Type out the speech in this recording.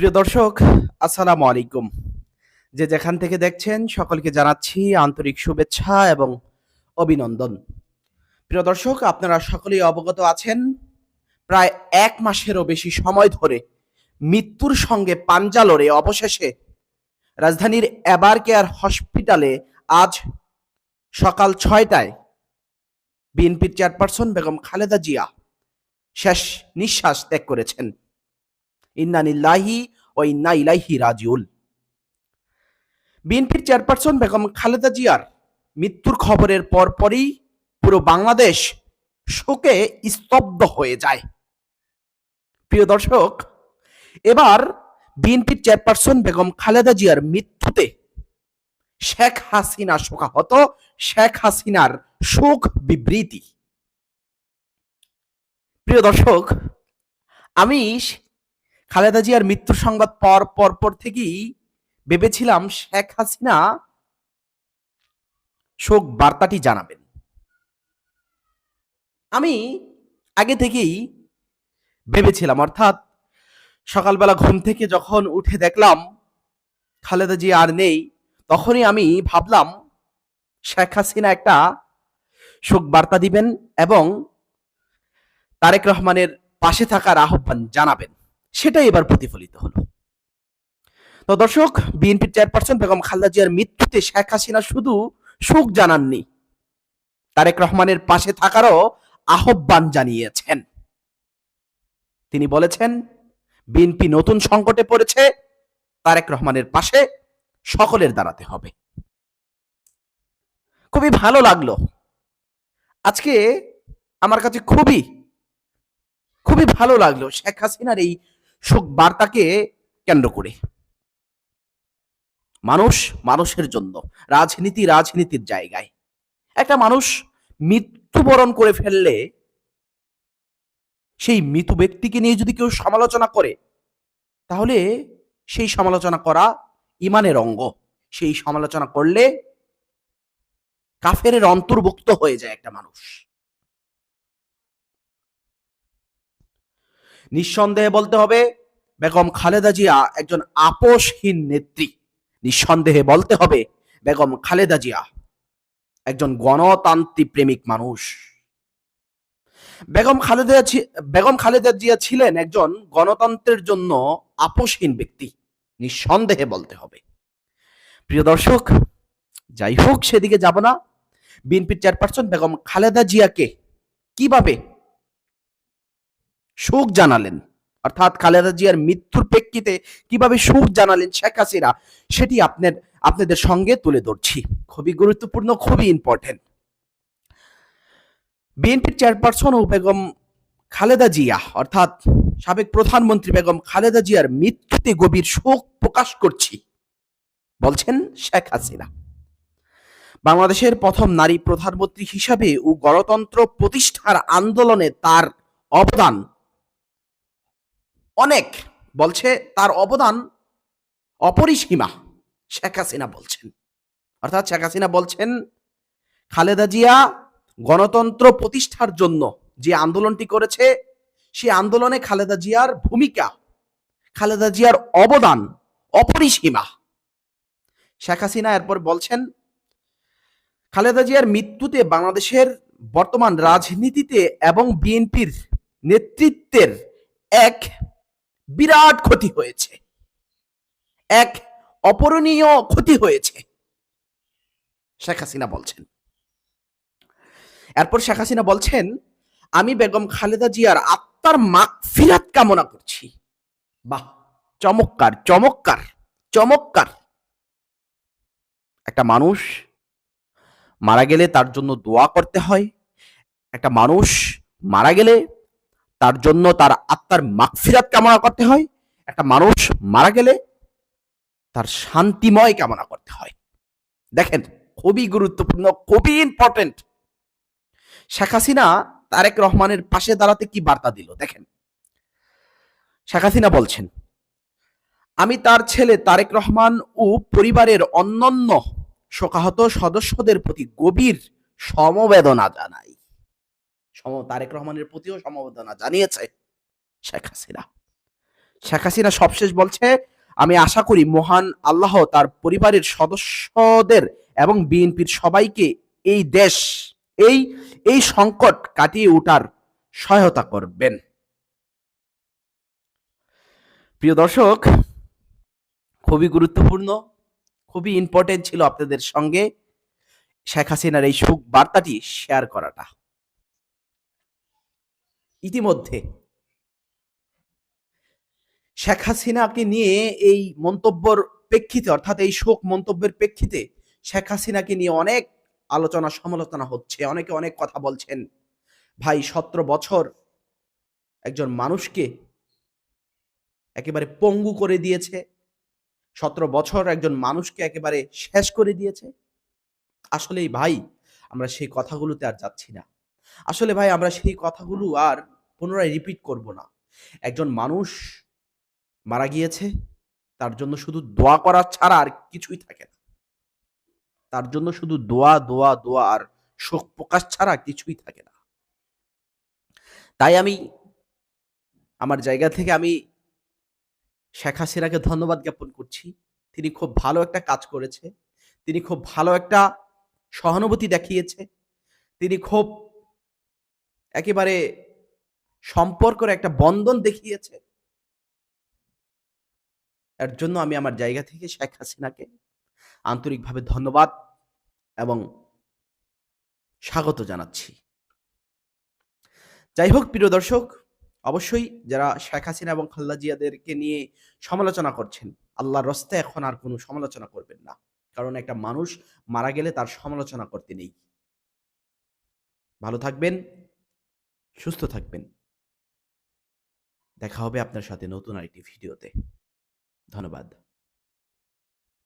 প্রিয় দর্শক, আসসালামু আলাইকুম। যে যেখান থেকে দেখছেন, সকলকে জানাচ্ছি আন্তরিক শুভেচ্ছা এবং অভিনন্দন। প্রিয় দর্শক, আপনারা সকলেই অবগত আছেন, প্রায় এক মাসেরও বেশি সময় ধরে মৃত্যুর সঙ্গে পাঞ্জা লড়ে অবশেষে রাজধানীর এবার কেয়ার হসপিটালে আজ সকাল ছয়টায় বিএনপির চেয়ারপারসন বেগম খালেদা জিয়া শেষ নিঃশ্বাস ত্যাগ করেছেন। ইন্নানিল্লাহি ও ইন্না ইলাইহি রাজিউল বিএনপির চেয়ারপারসন বেগম খালেদা জিয়ার মৃত্যুর খবরের পরপরই পুরো বাংলাদেশ শোকে স্তব্ধ হয়ে যায়। প্রিয় দর্শক, এবার বিএনপির চেয়ারপারসন বেগম খালেদা জিয়ার মৃত্যুতে শেখ হাসিনা শোকাহত, শেখ হাসিনার শোক বিবৃতি। প্রিয় দর্শক আমি খালেদা জিয়ার মৃত্যুর সংবাদ পর পর পর থেকেই ভেবেছিলাম শেখ হাসিনা শোক বার্তাটি জানাবেন। আমি আগে থেকেই ভেবেছিলাম, অর্থাৎ সকালবেলা ঘুম থেকে যখন উঠে দেখলাম খালেদা জিয়া আর নেই, তখনই আমি ভাবলাম, শেখ হাসিনা একটা শোক বার্তা দিবেন এবং তারেক রহমানের পাশে থাকার আহ্বান জানাবেন। সেটাই এবার প্রতিফলিত হলো। তো দর্শক, বিএনপির চেয়ারপারসন বেগম খালেদা জিয়ার মৃত্যুতে শেখ হাসিনা শুধু শোক জানাননি, তারেক রহমানের পাশে থাকারও আহ্বান জানিয়েছেন। তিনি বলেছেন, বিএনপি নতুন সংকটে পড়েছে, তারেক রহমানের পাশে সকলের দাঁড়াতে হবে। খুবই ভালো লাগল। আজকে আমার কাছে খুবই খুবই ভালো লাগল শেখ হাসিনার এই শোক বার্তাকে কেন্দ্র করে। মানুষ মানুষের জন্য, রাজনীতি রাজনীতির জায়গায়। একটা মানুষ মৃত্যুবরণ করে ফেললে, সেই মৃত ব্যক্তিকে নিয়ে যদি কেউ সমালোচনা করে, তাহলে সেই সমালোচনা করা ইমানের অঙ্গ। সেই সমালোচনা করলে কাফেরের অন্তর্ভুক্ত হয়ে যায় একটা মানুষ। নিঃসন্দেহে বলতে হবে, বেগম খালেদা জিয়া একজন আপোষহীন নেত্রী। নিঃসন্দেহে বলতে হবে, বেগম খালেদা জিয়া একজন গণতান্ত্রিক প্রেমিক মানুষ। বেগম খালেদা বেগম খালেদা জিয়া ছিলেন একজন গণতন্ত্রের জন্য আপোষহীন ব্যক্তি। নিঃসন্দেহে বলতে হবে। প্রিয় দর্শক, যাই হোক, সেদিকে যাব না। বিএনপির চেয়ারপারসন বেগম খালেদা জিয়াকে কীভাবে শোক জানালেন। অর্থাৎ খালেদা জিয়ার মৃত্যুর প্রেক্ষিতে কীভাবে শোক জানালেন শেখ হাসিনা, সেটি আপনার, আপনাদের সঙ্গে তুলে ধরছি। খুবই গুরুত্বপূর্ণ, খুবই ইম্পর্টেন্ট বিএনপির চেয়ারপারসন ও বেগম খালেদা জিয়া, অর্থাৎ সাবেক প্রধানমন্ত্রী বেগম খালেদা জিয়ার মৃত্যুতে গভীর শোক প্রকাশ করছি, বলছেন শেখ হাসিনা। বাংলাদেশের প্রথম নারী প্রধানমন্ত্রী হিসাবে ও গণতন্ত্র প্রতিষ্ঠার আন্দোলনে তার অবদান অনেক বলছে, তার অবদান অপরিসীমা, শেখ হাসিনা বলছেন। অর্থাৎ শেখ হাসিনা বলছেন, খালেদা জিয়া গণতন্ত্র প্রতিষ্ঠার জন্য যে আন্দোলনটি করেছে সেই আন্দোলনে খালেদা জিয়ার ভূমিকা, খালেদা জিয়ার অবদান অপরিসীমা। শেখ হাসিনা এরপর বলছেন, খালেদা জিয়ার মৃত্যুতে বাংলাদেশের বর্তমান রাজনীতিতে এবং বিএনপির নেতৃত্বের এক বিরাট ক্ষতি হয়েছে। এক অপরণীয় ক্ষতি হয়েছে। শেখ হাসিনা বলছেন। এরপর শেখ হাসিনা বলছেন, আমি বেগম খালেদা জিয়ার আত্মার মা ফিরাত কামনা করছি। বাহ, চমৎকার চমৎকার চমৎকার। একটা মানুষ মারা গেলে তার জন্য দোয়া করতে হয়। একটা মানুষ মারা গেলে তার জন্য তার আত্মার মাগফিরাত কামনা করতে হয়। একটা মানুষ মারা গেলে তার শান্তিময় কামনা করতে হয়। দেখেন, খুবই গুরুত্বপূর্ণ, খুবই ইম্পর্টেন্ট শেখ হাসিনা তারেক রহমানের পাশে দাঁড়াতে কি বার্তা দিল? দেখেন, শেখ হাসিনা বলছেন, আমি তার ছেলে তারেক রহমান ও পরিবারের অন্যান্য শোকাহত সদস্যদের প্রতি গভীর সমবেদনা জানাই। সম, তারেক রহমানের প্রতিও সমবেদনা জানিয়েছে শেখ হাসিনা। শেখ হাসিনা সবশেষ বলছে, আমি আশা করি মহান আল্লাহ তার পরিবারের সদস্যদের এবং বিএনপির সবাইকে এই দেশ, এই এই সংকট কাটিয়ে ওঠার সহায়তা করবেন। প্রিয় দর্শক, খুবই গুরুত্বপূর্ণ, খুবই ইম্পর্টেন্ট ছিল আপনাদের সঙ্গে শেখ হাসিনার এই সুখ বার্তাটি শেয়ার করাটা। ইতিমধ্যে। শেখ হাসিনাকে নিয়ে এই মন্তব্যর প্রেক্ষিতে, অর্থাৎ এই শোক মন্তব্যের প্রেক্ষিতে শেখ হাসিনাকে নিয়ে অনেক আলোচনা সমালোচনা হচ্ছে, অনেকে অনেক কথা বলছেন। ভাই, সতেরো বছর একজন মানুষকে একেবারে পঙ্গু করে দিয়েছে, সতেরো বছর একজন মানুষকে একেবারে শেষ করে দিয়েছে। আসলেই ভাই, আমরা সেই কথাগুলোতে আর যাচ্ছি না। আসলে ভাই, আমরা সেই কথাগুলো আর পুনরায় রিপিট করব না। একজন মানুষ মারা গিয়েছে, তার জন্য শুধু দোয়া করা ছাড়া আর কিছুই থাকে না। তার জন্য শুধু দোয়া দোয়া দোয়া আর শোক প্রকাশ ছাড়া কিছুই থাকে না। তাই আমি আমার জায়গা থেকে আমি শেখ হাসিনাকে ধন্যবাদ জ্ঞাপন করছি। তিনি খুব ভালো একটা কাজ করেছে। তিনি খুব ভালো একটা সহানুভূতি দেখিয়েছে। তিনি খুব একেবারে সম্পর্কের একটা বন্ধন দেখিয়েছে। এর জন্য আমি আমার জায়গা থেকে শেখ হাসিনাকে আন্তরিকভাবে ধন্যবাদ এবং স্বাগত জানাচ্ছি। যাই হোক, প্রিয় দর্শক, অবশ্যই যারা শেখ হাসিনা এবং খাল্লা জিয়াদেরকে নিয়ে সমালোচনা করছেন, আল্লাহর রস্তে এখন আর কোনো সমালোচনা করবেন না। কারণ একটা মানুষ মারা গেলে তার সমালোচনা করতে নেই। ভালো থাকবেন। সুস্থ থাকবেন। দেখা হবে আপনার সাথে নতুন আরেকটি ভিডিওতে। ধন্যবাদ।